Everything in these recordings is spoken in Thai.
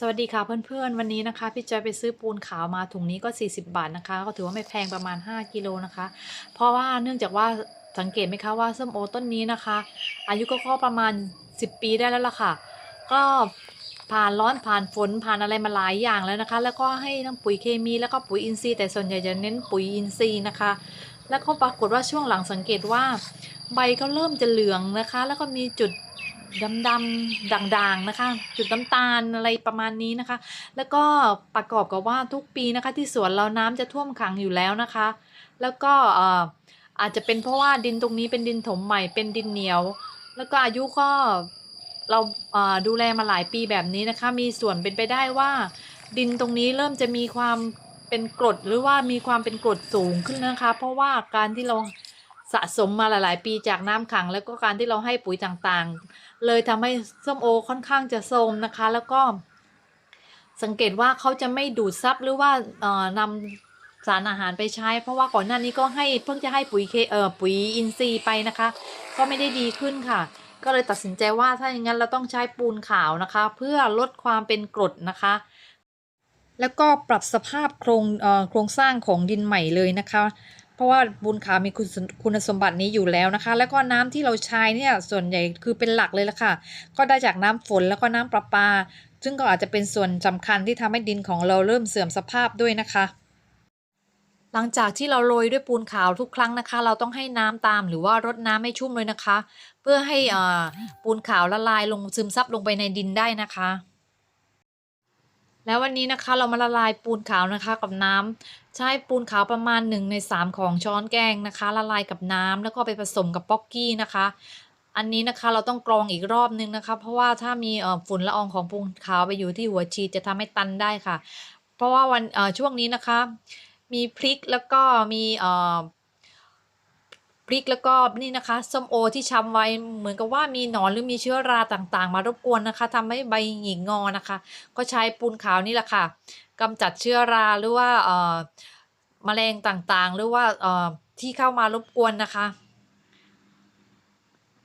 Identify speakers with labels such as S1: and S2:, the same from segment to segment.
S1: สวัสดีค่ะเพื่อนๆ วันนี้นะคะ พี่จอยไปซื้อปูนขาวมาถุงนี้ก็ 40 บาทนะคะ ก็ถือว่าไม่แพงประมาณ 5 กิโลนะคะ เพราะว่าเนื่องจากว่าสังเกตไหมคะว่าส้มโอต้นนี้นะคะ อายุก็ก็ประมาณ 10 ปีได้แล้วล่ะค่ะ ก็ผ่านร้อนผ่านฝนผ่านอะไรมาหลายอย่างแล้วนะคะ แล้วก็ให้ทั้งปุ๋ยเคมีแล้วก็ปุ๋ยอินทรีย์แต่ส่วนใหญ่จะเน้นปุ๋ยอินทรีย์นะคะ แล้วก็ปรากฏว่าช่วงหลังสังเกตว่า ใบก็เริ่มจะเหลืองนะคะ แล้วก็มีจุด ดำๆด่างๆนะคะ จุดน้ำตาลอะไรประมาณนี้นะคะ แล้วก็ประกอบกับว่าทุกปีนะคะ ที่สวนเราน้ำจะท่วมขังอยู่แล้วนะคะ แล้วก็อาจจะเป็นเพราะว่าดินตรงนี้เป็นดินถมใหม่เป็นดินเหนียว แล้วก็อายุก็เราเอ่อดูแลมาหลายปีแบบนี้นะคะ มีส่วนเป็นไปได้ว่า ดินตรงนี้เริ่มจะมีความเป็นกรดหรือว่ามีความเป็นกรดสูงขึ้นนะคะ เพราะว่าการที่เรา สะสมมาหลายๆ ปีจากน้ำขัง แล้วก็การที่เราให้ปุ๋ยต่างๆ เลยทำให้ส้มโอค่อนข้างจะโทมนะคะ แล้วก็ สังเกตว่าเขาจะไม่ดูดซับหรือว่าเอ่อนำสารอาหารไปใช้ เพราะว่าก่อนหน้านี้ก็ให้เพิ่งจะให้ปุ๋ยเคเอ่อปุ๋ยอินทรีย์ไปนะคะ ก็ไม่ได้ดีขึ้นค่ะ ก็เลยตัดสินใจว่าถ้าอย่างนั้นเราต้องใช้ปูนขาวนะคะ เพื่อลดความเป็นกรดนะคะแล้วก็ปรับสภาพโครงเอ่อโครงสร้างของดินใหม่เลยนะคะ เพราะว่าปูนขาวมีคุณสคุณสมบัตินี้อยู่แล้วนะคะ แล้วก็น้ำที่เราใช้เนี่ยส่วนใหญ่คือเป็นหลักเลยละค่ะ ก็ได้จากน้ำฝนแล้วก็น้ำประปา ซึ่งก็อาจจะเป็นส่วนสำคัญที่ทำให้ดินของเราเริ่มเสื่อมสภาพด้วยนะคะหลังจากที่เราโรยด้วยปูนขาวทุกครั้งนะคะ เราต้องให้น้ำตามหรือว่ารดน้ำให้ชุ่มเลยนะคะ เพื่อให้ปูนขาวละลายลงซึมซับลงไปในดินได้นะคะ แล้ววันนี้นะคะเรามาละลายปูนขาวนะคะกับน้ำใช้ปูนขาวประมาณ1ใน3 ของช้อนแกงนะคะ ละลายกับน้ำแล้วก็ไปผสมกับป๊อกกี้นะคะ อันนี้นะคะเราต้องกรองอีกรอบนึงนะคะ เพราะว่าถ้ามีฝุ่นละอองของปูนขาวไปอยู่ที่หัวฉีดจะทำให้ตันได้ค่ะ เพราะว่าวันช่วงนี้นะคะ มีพริกแล้วก็มี พริกแล้วก็นี่นะคะส้มโอที่ช้ำไว้เหมือนกับว่ามีหนอนหรือมีเชื้อราต่างๆ มารบกวนนะคะทำให้ใบหงิกงอนะคะ ก็ใช้ปูนขาวนี่แหละค่ะกำจัดเชื้อราหรือว่าเอ่อแมลงต่างๆ หรือว่าเอ่อที่เข้ามารบกวนนะคะ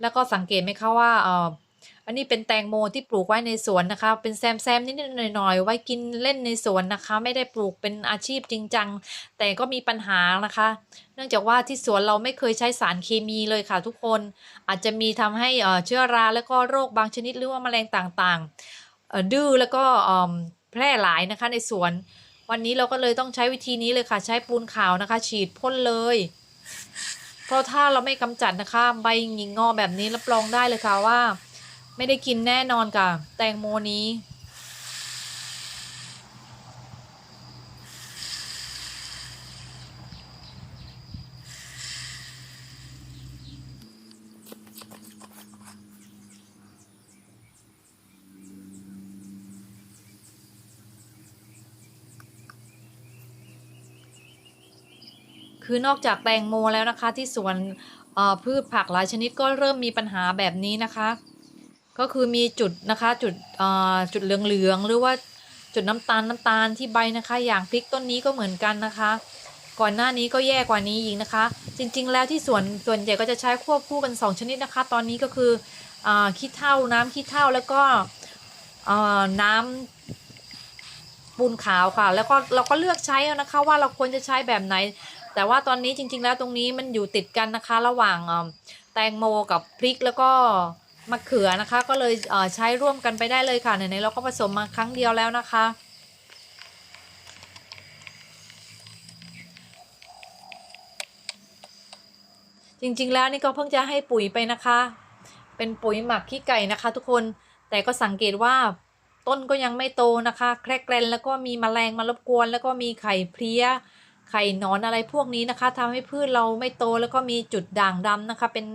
S1: แล้วก็สังเกตไหมคะว่าเอ่อ อันนี้เป็นแตงโมที่ปลูกไว้ในสวนนะคะ เป็นแซมแซมนิดๆหน่อยๆ ไว้กินเล่นในสวนนะคะ ไม่ได้ปลูกเป็นอาชีพจริงจัง แต่ก็มีปัญหานะคะ เนื่องจากว่าที่สวนเราไม่เคยใช้สารเคมีเลยค่ะทุกคน อาจจะมีทำให้เชื้อราแล้วก็โรคบางชนิดหรือว่าแมลงต่างๆ ดื้อแล้วก็แพร่หลายนะคะในสวน วันนี้เราก็เลยต้องใช้วิธีนี้เลยค่ะ ใช้ปูนขาวนะคะ ฉีดพ่นเลยเพราะถ้าเราไม่กำจัดนะคะใบหงิกงอแบบนี้รับรองได้เลยค่ะว่า ไม่ได้กินแน่นอนค่ะแตงโมนี้ คือนอกจากแตงโมแล้วนะคะที่สวนพืชผักหลายชนิดก็เริ่มมีปัญหาแบบนี้นะคะ ก็คือมีจุดนะคะจุดเอ่อจุดเหลืองๆหรือว่าจุดน้ำตาลน้ำตาลที่ใบนะคะ อย่างพริกต้นนี้ก็เหมือนกันนะคะ ก่อนหน้านี้ก็แย่กว่านี้อีกนะคะ จริง ๆ แล้วที่สวนส่วนใหญ่ก็จะใช้ควบคู่กัน 2 ชนิดนะคะ ตอนนี้ก็คืออ่าขี้เถ้าน้ำขี้เถ้าแล้วก็เอ่อน้ำปูนขาวค่ะ แล้วก็เราก็เลือกใช้นะคะ ว่าเราควรจะใช้แบบไหน แต่ว่าตอนนี้จริง ๆ แล้วตรงนี้มันอยู่ติดกันนะคะ ระหว่างแตงโมกับพริกแล้วก็ มะเขือนะคะ ก็เลยเใช้ร่วมกันไปได้เลยค่ะไหนๆเราก็ผสมมาครั้งเดียวแล้วนะคะจริงๆ แล้วนี่ก็เพิ่งจะให้ปุ๋ยไปนะคะ เป็นปุ๋ยหมักขี้ไก่นะคะ ทุกคน แต่ก็สังเกตว่าต้นก็ยังไม่โตนะคะ แครกแกรนแล้วก็มีแมลงมารบกวน แล้วก็มีไข่เพลี้ย ไข่นอนอะไรพวกนี้นะคะทำให้พืชเราไม่โตแล้วก็มีจุดด่างดำนะคะ เป็น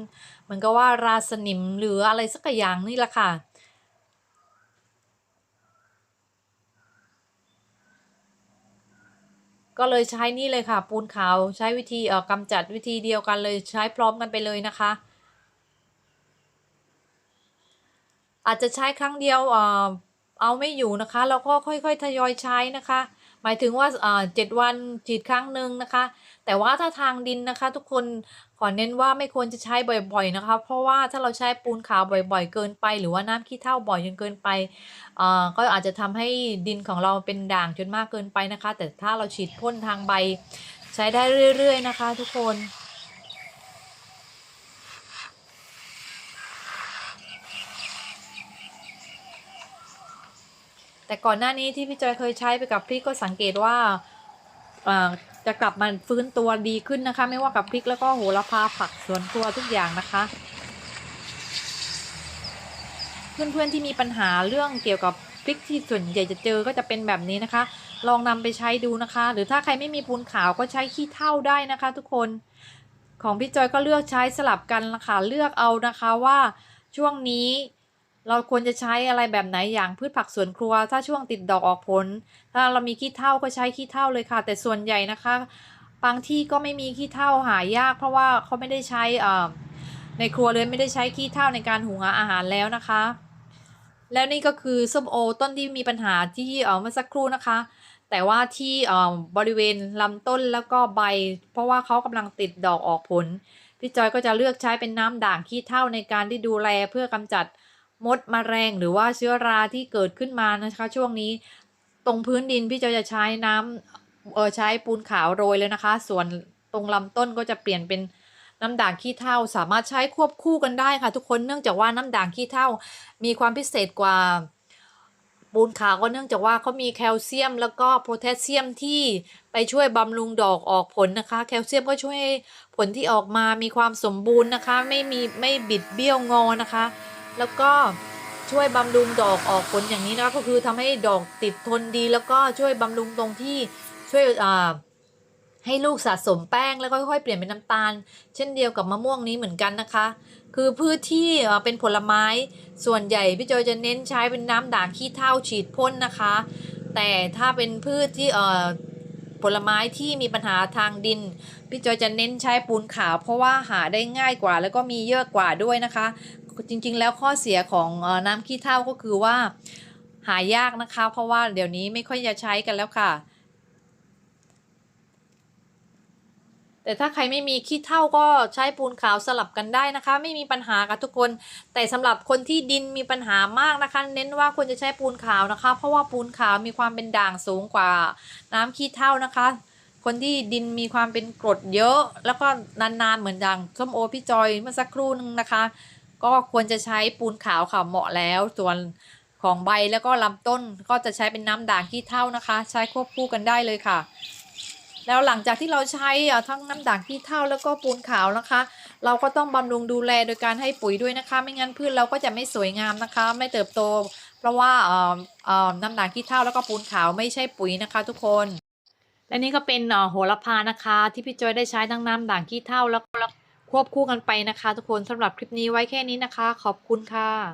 S1: เหมือนกับว่าราสนิมหรืออะไรสักอย่างนี่แหละค่ะก็เลยใช้นี่เลยค่ะ ปูนขาวใช้วิธีเอ่อกำจัดวิธีเดียวกันเลยใช้พร้อมกันไปเลยนะคะ อาจจะใช้ครั้งเดียวเอ่อเอาไม่อยู่นะคะ เราก็ค่อยๆทยอยใช้นะคะ หมายถึงว่าเอ่อเจ็ดวันฉีดครั้งหนึ่งนะคะ แต่ว่าถ้าทางดินนะคะ ทุกคนขอเน้นว่าไม่ควรจะใช้บ่อยๆนะคะ เพราะว่าถ้าเราใช้ปูนขาวบ่อยๆ เกินไป หรือว่าน้ำขี้เถ้าบ่อยจนเกินไปเอ่อก็อาจจะทำให้ดินของเราเป็นด่างจนมากเกินไปนะคะ แต่ถ้าเราฉีดพ่นทางใบ ใช้ได้เรื่อย ๆ นะคะ ทุกคน แต่ก่อนหน้านี้ที่พี่จอยเคยใช้ไปกับพริกก็สังเกตว่าจะกลับมาฟื้นตัวดีขึ้นนะคะ ไม่ว่ากับพริกแล้วก็โหระพาผักสวนครัวทุกอย่างนะคะเพื่อนๆที่มีปัญหาเรื่องเกี่ยวกับพริกที่ส่วนใหญ่จะเจอก็จะเป็นแบบนี้นะคะ ลองนำไปใช้ดูนะคะ หรือถ้าใครไม่มีปูนขาวก็ใช้ขี้เถ้าได้นะคะ ทุกคนของพี่จอยก็เลือกใช้สลับกันนะคะเลือกเอานะคะว่าช่วงนี้ เราควรจะใช้อะไรแบบไหนอย่างพืชผักสวนครัว ถ้าช่วงติดดอกออกผล ถ้าเรามีขี้เถ้าก็ใช้ขี้เถ้าเลยค่ะ แต่ส่วนใหญ่นะคะ บางที่ก็ไม่มีขี้เถ้าหายาก เพราะว่าเขาไม่ได้ใช้ในครัวเรือนไม่ได้ใช้ขี้เถ้าในการหุงหาอาหารแล้วนะคะ แล้วนี่ก็คือส้มโอต้นที่มีปัญหาที่เมื่อสักครู่นะคะ แต่ว่าที่บริเวณลำต้นแล้วก็ใบ เพราะว่าเขากำลังติดดอกออกผลพี่จอยก็จะเลือกใช้เป็นน้ำด่างขี้เถ้าในการที่ดูแลเพื่อกำจัด มดมแมลงหรือว่าเชื้อราที่เกิดขึ้นมานะคะ ช่วงนี้ตรงพื้นดินพี่จอยจะใช้น้ำเออใช้ปูนขาวโรยเลยนะคะ ส่วนตรงลำต้นก็จะเปลี่ยนเป็นน้ำด่างขี้เถ้าสามารถใช้ควบคู่กันได้ค่ะ ทุกคนเนื่องจากว่าน้ำด่างขี้เถ้ามีความพิเศษกว่าปูนขาวก็เนื่องจากว่าเขามีแคลเซียม แล้วก็โพแทสเซียมที่ไปช่วยบำรุงดอกออกผลนะคะ แคลเซียมก็ช่วยให้ผลที่ออกมามีความสมบูรณ์นะคะ ไม่มีไม่บิดเบี้ยวงอนะคะ แล้วก็ช่วยบำรุงดอกออกผลอย่างนี้นะคะก็คือทำให้ดอกติดทนดี แล้วก็ช่วยบำรุงตรงที่ช่วยอ่าให้ลูกสะสมแป้งแล้วก็ค่อยๆเปลี่ยนเป็นน้ำตาล เช่นเดียวกับมะม่วงนี้เหมือนกันนะคะ คือพืชที่เป็นผลไม้ส่วนใหญ่พี่จอยจะเน้นใช้เป็นน้ำด่างขี้เถ้าฉีดพ่นนะคะ แต่ถ้าเป็นพืชที่เอ่อผลไม้ที่มีปัญหาทางดิน พี่จอยจะเน้นใช้ปูนขาว เพราะว่าหาได้ง่ายกว่า แล้วก็มีเยอะกว่าด้วยนะคะ จริง ๆ แล้วข้อเสียของน้ำขี้เถ้าก็คือว่าหายากนะคะ เพราะว่าเดี๋ยวนี้ไม่ค่อยจะใช้กันแล้วค่ะ แต่ถ้าใครไม่มีขี้เถ้าก็ใช้ปูนขาวสลับกันได้นะคะ ไม่มีปัญหาค่ะทุกคน แต่สำหรับคนที่ดินมีปัญหามากนะคะ เน้นว่าควรจะใช้ปูนขาวนะคะ เพราะว่าปูนขาวมีความเป็นด่างสูงกว่าน้ำขี้เถ้านะคะคนที่ดินมีความเป็นกรดเยอะ แล้วก็นานๆเหมือนอย่างส้มโอพี่จอยเมื่อสักครู่นึงนะคะ ก็ควรจะใช้ปูนขาวค่ะเหมาะแล้ว ส่วนของใบแล้วก็ลำต้นก็จะใช้เป็นน้ำด่างขี้เถ้านะคะ ใช้ควบคู่กันได้เลยค่ะ แล้วหลังจากที่เราใช้ทั้งน้ำด่างขี้เถ้าแล้วก็ปูนขาวนะคะ เราก็ต้องบำรุงดูแลโดยการให้ปุ๋ยด้วยนะคะ ไม่งั้นพืชเราก็จะไม่สวยงามนะคะ ไม่เติบโต เพราะว่าน้ำด่างขี้เถ้าแล้วก็ปูนขาวไม่ใช่ปุ๋ยนะคะ ทุกคนและนี่ก็เป็นโหระพานะคะ ที่พี่จอยได้ใช้ทั้งน้ำด่างขี้เถ้าแล้วก็ ควบคู่กันไปนะคะทุกคนสำหรับคลิปนี้ไว้แค่นี้นะคะ ขอบคุณค่ะ